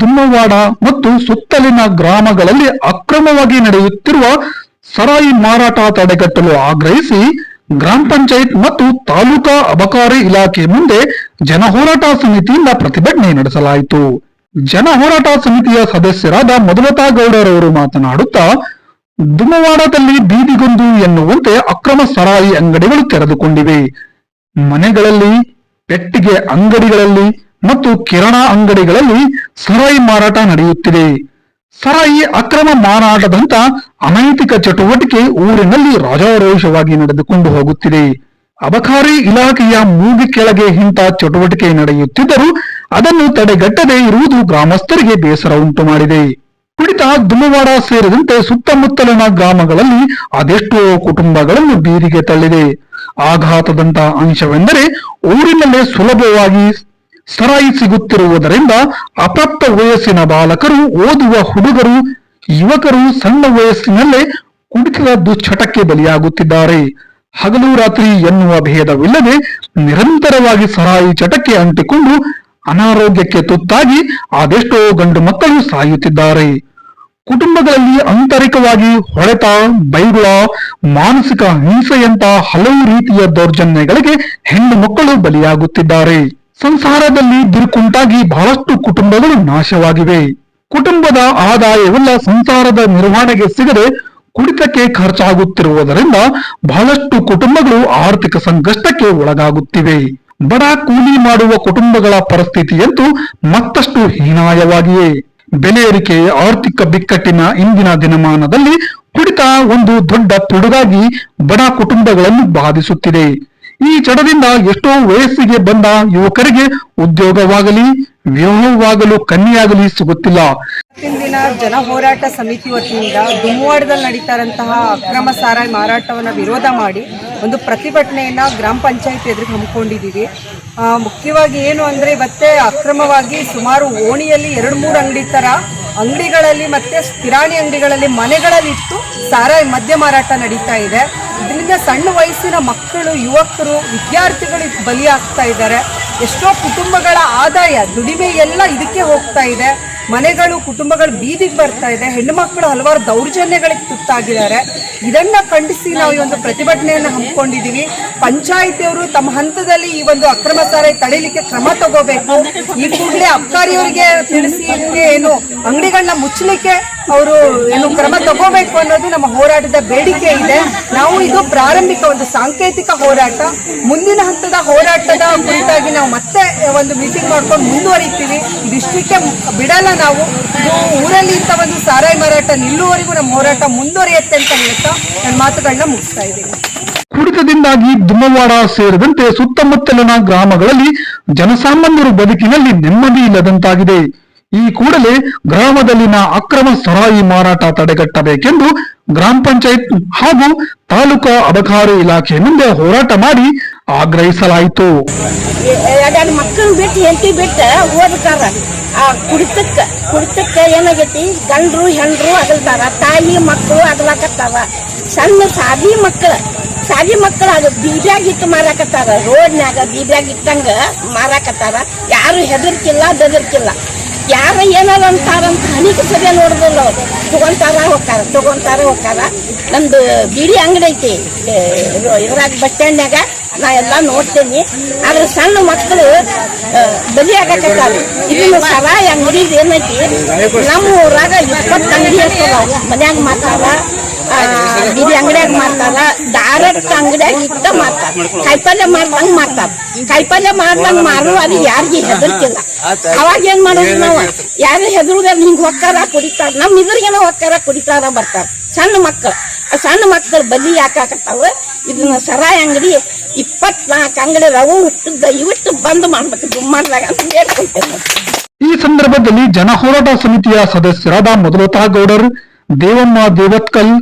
ದುಮ್ಮವಾಡ ಮತ್ತು ಸುತ್ತಲಿನ ಗ್ರಾಮಗಳಲ್ಲಿ ಅಕ್ರಮವಾಗಿ ನಡೆಯುತ್ತಿರುವ ಸರಾಯಿ ಮಾರಾಟ ತಡೆಗಟ್ಟಲು ಆಗ್ರಹಿಸಿ ಗ್ರಾಮ ಪಂಚಾಯತ್ ಮತ್ತು ತಾಲೂಕಾ ಅಬಕಾರಿ ಇಲಾಖೆ ಮುಂದೆ ಜನ ಹೋರಾಟ ಸಮಿತಿಯಿಂದ ಪ್ರತಿಭಟನೆ ನಡೆಸಲಾಯಿತು. ಜನ ಹೋರಾಟ ಸಮಿತಿಯ ಸದಸ್ಯರಾದ ಮಧುಲತಾ ಗೌಡರವರು ಮಾತನಾಡುತ್ತಾ ದುಮ್ಮವಾಡದಲ್ಲಿ ಬೀದಿಗೊಂದು ಎನ್ನುವಂತೆ ಅಕ್ರಮ ಸರಾಯಿ ಅಂಗಡಿಗಳು ತೆರೆದುಕೊಂಡಿವೆ. ಮನೆಗಳಲ್ಲಿ, ಪೆಟ್ಟಿಗೆ ಅಂಗಡಿಗಳಲ್ಲಿ ಮತ್ತು ಕಿರಣ ಅಂಗಡಿಗಳಲ್ಲಿ ಸರಾಯಿ ಮಾರಾಟ ನಡೆಯುತ್ತಿದೆ. ಸರಾಯಿ ಅಕ್ರಮ ಮಾರಾಟದಂತ ಅನೈತಿಕ ಚಟುವಟಿಕೆ ಊರಿನಲ್ಲಿ ರಾಜಾರೋಷವಾಗಿ ನಡೆದುಕೊಂಡು ಹೋಗುತ್ತಿದೆ. ಅಬಕಾರಿ ಇಲಾಖೆಯ ಮೂಗಿ ಕೆಳಗೆ ಇಂಥ ಚಟುವಟಿಕೆ ನಡೆಯುತ್ತಿದ್ದರೂ ಅದನ್ನು ತಡೆಗಟ್ಟದೆ ಇರುವುದು ಗ್ರಾಮಸ್ಥರಿಗೆ ಬೇಸರ ಉಂಟು ಮಾಡಿದೆ. ಕುಡಿತ ದುಮ್ಮವಾಡ ಸೇರಿದಂತೆ ಸುತ್ತಮುತ್ತಲಿನ ಗ್ರಾಮಗಳಲ್ಲಿ ಅದೆಷ್ಟೋ ಕುಟುಂಬಗಳನ್ನು ಬೀದಿಗೆ ತಳ್ಳಿದೆ. ಆಘಾತದಂತ ಅಂಶವೆಂದರೆ ಊರಿನಲ್ಲೇ ಸುಲಭವಾಗಿ ಸರಾಯಿ ಸಿಗುತ್ತಿರುವುದರಿಂದ ಅಪ್ರಾಪ್ತ ವಯಸ್ಸಿನ ಬಾಲಕರು, ಓದುವ ಹುಡುಗರು, ಯುವಕರು ಸಣ್ಣ ವಯಸ್ಸಿನಲ್ಲೇ ಕುಡಿತದ ದುಶ್ಚಟಕ್ಕೆ ಬಲಿಯಾಗುತ್ತಿದ್ದಾರೆ. ಹಗಲು ರಾತ್ರಿ ಎನ್ನುವ ಭೇದವಿಲ್ಲದೆ ನಿರಂತರವಾಗಿ ಸರಾಯಿ ಚಟಕ್ಕೆ ಅಂಟಿಕೊಂಡು ಅನಾರೋಗ್ಯಕ್ಕೆ ತುತ್ತಾಗಿ ಅದೆಷ್ಟೋ ಗಂಡು ಮಕ್ಕಳು ಸಾಯುತ್ತಿದ್ದಾರೆ. ಕುಟುಂಬಗಳಲ್ಲಿ ಆಂತರಿಕವಾಗಿ ಹೊಡೆತ ಬೈಗುಳ, ಮಾನಸಿಕ ಹಿಂಸೆಯಂತಹ ಹಲವು ರೀತಿಯ ದೌರ್ಜನ್ಯಗಳಿಗೆ ಹೆಣ್ಣು ಮಕ್ಕಳು ಬಲಿಯಾಗುತ್ತಿದ್ದಾರೆ. ಸಂಸಾರದಲ್ಲಿ ಬಿರುಕುಂಟಾಗಿ ಬಹಳಷ್ಟು ಕುಟುಂಬಗಳು ನಾಶವಾಗಿವೆ. ಕುಟುಂಬದ ಆದಾಯವೆಲ್ಲ ಸಂಸಾರದ ನಿರ್ವಹಣೆಗೆ ಸಿಗದೆ ಕುಡಿತಕ್ಕೆ ಖರ್ಚಾಗುತ್ತಿರುವುದರಿಂದ ಬಹಳಷ್ಟು ಕುಟುಂಬಗಳು ಆರ್ಥಿಕ ಸಂಕಷ್ಟಕ್ಕೆ ಒಳಗಾಗುತ್ತಿವೆ. ಬಡ ಕೂಲಿ ಮಾಡುವ ಕುಟುಂಬಗಳ ಪರಿಸ್ಥಿತಿಯಂತೂ ಮತ್ತಷ್ಟು ಹೀನಾಯವಾಗಿಯೇ. ಬೆಲೆ ಏರಿಕೆ, ಆರ್ಥಿಕ ಬಿಕ್ಕಟ್ಟಿನ ಇಂದಿನ ದಿನಮಾನದಲ್ಲಿ ಕುಡಿತ ಒಂದು ದೊಡ್ಡ ಪಿಡುಗಾಗಿ ಬಡ ಕುಟುಂಬಗಳನ್ನು ಬಾಧಿಸುತ್ತಿದೆ. ಈ ಚಡದಿಂದ ಎಷ್ಟೋ ವಯಸ್ಸಿಗೆ ಬಂದ ಯುವಕರಿಗೆ ಉದ್ಯೋಗವಾಗಲಿ, ವಿವಾಹವಾಗಲು ಕನ್ನಿಯಾಗಲಿ ಸಿಗುತ್ತಿಲ್ಲ. ದಿನ ಜನ ಹೋರಾಟ ಸಮಿತಿ ವತಿಯಿಂದ ದುಮ್ವಾಡದಲ್ಲಿ ನಡೀತಾರಂತಹ ಅಕ್ರಮ ಸಾರಾಯಿ ಮಾರಾಟವನ್ನು ವಿರೋಧ ಮಾಡಿ ಒಂದು ಪ್ರತಿಭಟನೆಯನ್ನ ಗ್ರಾಮ ಪಂಚಾಯತ್ ಎದುರಿಗೆ ಹಮ್ಮಿಕೊಂಡಿದ್ದೀವಿ. ಮುಖ್ಯವಾಗಿ ಏನು ಅಂದರೆ ಇವತ್ತೇ ಅಕ್ರಮವಾಗಿ ಸುಮಾರು ಓಣಿಯಲ್ಲಿ ಎರಡು ಮೂರು ಅಂಗಡಿ ಥರ ಅಂಗಡಿಗಳಲ್ಲಿ ಮತ್ತೆ ಕಿರಾಣಿ ಅಂಗಡಿಗಳಲ್ಲಿ ಮನೆಗಳಲ್ಲಿ ಇಟ್ಟು ಸಾರಾಯಿ ಮದ್ಯ ಮಾರಾಟ ನಡೀತಾ ಇದೆ. ಇದರಿಂದ ಸಣ್ಣ ವಯಸ್ಸಿನ ಮಕ್ಕಳು, ಯುವಕರು, ವಿದ್ಯಾರ್ಥಿಗಳು ಬಲಿಯಾಗ್ತಾ ಇದ್ದಾರೆ. ಎಷ್ಟೋ ಕುಟುಂಬಗಳ ಆದಾಯ, ದುಡಿಮೆ ಎಲ್ಲ ಇದಕ್ಕೆ ಹೋಗ್ತಾ ಇದೆ. ಮನೆಗಳು, ಕುಟುಂಬಗಳು ಬೀದಿಗೆ ಬರ್ತಾ ಇದೆ. ಹೆಣ್ಣು ಮಕ್ಕಳು ಹಲವಾರು ದೌರ್ಜನ್ಯಗಳಿಗೆ ತುತ್ತಾಗಿದ್ದಾರೆ. ಇದನ್ನ ಖಂಡಿಸಿ ನಾವು ಈ ಒಂದು ಪ್ರತಿಭಟನೆಯನ್ನು ಹಮ್ಮಿಕೊಂಡಿದ್ದೀವಿ. ಪಂಚಾಯಿತಿಯವರು ತಮ್ಮ ಹಂತದಲ್ಲಿ ಈ ಒಂದು ಅಕ್ರಮ ಸಾರಾಯಿ ತಡೆಯಲಿಕ್ಕೆ ಕ್ರಮ ತಗೋಬೇಕು. ಈ ಕೂಡಲೇ ಅಬ್ಕಾರಿಯವರಿಗೆ ತಿಳಿಸಿ ಏನು ಅಂಗಡಿಗಳನ್ನ ಮುಚ್ಚಲಿಕ್ಕೆ ಅವರು ಏನು ಕ್ರಮ ತಗೋಬೇಕು ಅನ್ನೋದು ನಮ್ಮ ಹೋರಾಟದ ಬೇಡಿಕೆ ಇದೆ. ನಾವು ಇದು ಪ್ರಾರಂಭಿಕ ಒಂದು ಸಾಂಕೇತಿಕ ಹೋರಾಟ. ಮುಂದಿನ ಹಂತದ ಹೋರಾಟದ ಕುರಿತಾಗಿ ನಾವು ಮತ್ತೆ ಒಂದು ಮೀಟಿಂಗ್ ಮಾಡ್ಕೊಂಡು ಮುಂದುವರಿತೀವಿ. ಇದಿಷ್ಟಕ್ಕೆ ಬಿಡಲ್ಲ ನಾವು. ಊರಲ್ಲಿ ಇಂಥ ಒಂದು ಸಾರಾಯಿ ಮಾರಾಟ ನಿಲ್ಲುವವರೆಗೂ ನಮ್ಮ ಹೋರಾಟ ಮುಂದುವರಿಯುತ್ತೆ ಅಂತ ಹೇಳ್ತಾ ನನ್ನ ಮಾತುಗಳನ್ನ ಮುಗಿಸ್ತಾ ಇದ್ದೀನಿ. ಕುಡಿತದಿಂದಾಗಿ ದುಮ್ಮವಾಡ ಸೇರಿದಂತೆ ಸುತ್ತಮುತ್ತಲಿನ ಗ್ರಾಮಗಳಲ್ಲಿ ಜನಸಾಮಾನ್ಯರು ಬದುಕಿನಲ್ಲಿ ನೆಮ್ಮದಿ ಇಲ್ಲದಂತಾಗಿದೆ. ಈ ಕೂಡಲೇ ಗ್ರಾಮದಲ್ಲಿನ ಅಕ್ರಮ ಸರಾಯಿ ಮಾರಾಟ ತಡೆಗಟ್ಟಬೇಕೆಂದು ಗ್ರಾಮ ಪಂಚಾಯತ್ ಹಾಗೂ ತಾಲೂಕಾ ಅಬಕಾರಿ ಇಲಾಖೆ ಮುಂದೆ ಹೋರಾಟ ಮಾಡಿ ಆಗ್ರಹಿಸಲಾಯಿತು. ಮಕ್ಕಳು ಬಿಟ್ಟು ಹೆಂಡತಿ ಬಿಟ್ಟ ಓದ್ತಾರ ಆ ಕುಡಿತಕ್ಕ ಕುಡಿತಕ್ಕ ಏನಾಗೈತಿ? ಗಂಡ್ರು ಹೆಣ್ರು ಅಗಲ್ತಾರ, ತಾಯಿ, ಮಕ್ಕಳು ಅಗಲಾಕತ್ತಾವ ಸಣ್ಣ ಸಾದಿ ಮಕ್ಕಳು ಸಾದಿ ಮಕ್ಕಳು ಅದು ಬೀಬ್ಯಾಗ ಇಟ್ಟು ಮಾರಾಕತ್ತಾರ. ರೋಡ್ನ್ಯಾಗ ಬೀಬ್ಯಾಗ ಇಟ್ಟಂಗ ಮಾರಾಕತ್ತಾರ. ಯಾರು ಹೆದರ್ಕಿಲ್ಲ, ಬೆದರ್ಕಿಲ್ಲ. ಯಾರ ಏನಾರ ಅಂತಾರಂತ ಅನೇಕ ಸರಿ ನೋಡಿದ್ರಲ್ಲ ಅವ್ರು. ತಗೊಂತಾರ ಹೋಗ್ತಾರ ತಗೊಂತಾರ ಹೋಗ್ತಾರ. ನಮ್ದು ಬಿಡಿ ಅಂಗಡಿ ಐತಿ ಇದ್ರಾಗ ಬಸ್ ಸ್ಟ್ಯಾಂಡ್ನ್ಯಾಗ. ನಾ ಎಲ್ಲ ನೋಡ್ತೇನೆ. ಆದ್ರೆ ಸಣ್ಣ ಮಕ್ಕಳು ಬಲಿ ಆಗಕತ್ತಾರ. ಇದನ್ನ ಸರಾಯಿ ಅಂಗಡಿ ಏನೈತಿ, ನಮ್ಮ ಊರಾಗ ಇಪ್ಪತ್ತು ಅಂಗಡಿ ಇರ್ತದ ಮನ್ಯಾಗ ಮಾತಾರ ಬೀದಿ ಅಂಗಡಿಯಾಗ ಮಾಡ್ತಾರ. ಡೈರೆಕ್ಟ್ ಅಂಗಡಿಯಾಗ ಇಟ್ಟ ಮಾಡ್ತಾರ. ಕಾಯಿಪಲ್ಯ ಮಾಡ್ದಂಗ್ ಮಾಡ್ತಾರ. ಕಾಯಿಪಲ್ಯ ಮಾಡ್ದಂಗ್ ಮಾರು ಅದು ಯಾರಿಗೆ ಹೆದರ್ಕಿಲ್ಲ ಅವಾಗ ಏನ್ ಮಾಡೋದು ನಾವು? ಯಾರು ಹೆದರುದ ಹಿಂಗ್ ಹೊಕ್ಕಾರ ಕುಡಿತಾರ. ನಮ್ ಇದ್ರಿಗೇನ ಹೊಕ್ಕಾರ ಕುಡಿತಾರ ಬರ್ತಾರ. ಸಣ್ಣ ಮಕ್ಕಳು ಆ ಸಣ್ಣ ಮಕ್ಕಳು ಬಲಿ ಯಾಕಾಕತ್ತಾವ ಇದನ್ನ ಸರಾಯಿ ಅಂಗಡಿ ಇಪ್ಪತ್ನಾಲ್ಕು ಅಂಗಡಿ ರವು ಹುಟ್ಟು ದಯವಿಟ್ಟು ಬಂದ್ ಮಾಡ್ಬೇಕು ದುಮ್ಮಾಡ್ದಾಗ ಅಂತ ಹೇಳ್ಕೊಳ್ತೇನೆ ಈ ಸಂದರ್ಭದಲ್ಲಿ ಜನ ಹೋರಾಟ ಸಮಿತಿಯ ಸದಸ್ಯರಾದ ಮೊದಲತಾ ಗೌಡರ್ ದೇವಮ್ಮ ದೇವತ್ಕಲ್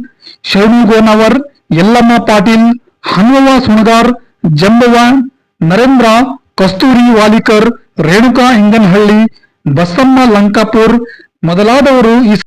ಶರಣುಗೋನವರ್ ಯಲ್ಲಮ್ಮ ಪಾಟೀಲ್, ಹನುಮವ್ವ ಸುಣಗಾರ್ ಜಂಬವ್ವ, ನರೇಂದ್ರ, ಕಸ್ತೂರಿ ವಾಲಿಕರ್, ರೇಣುಕಾ ಇಂಗನಹಳ್ಳಿ ಬಸಮ್ಮ ಲಂಕಾಪುರ್ ಮೊದಲಾದವರು ಈ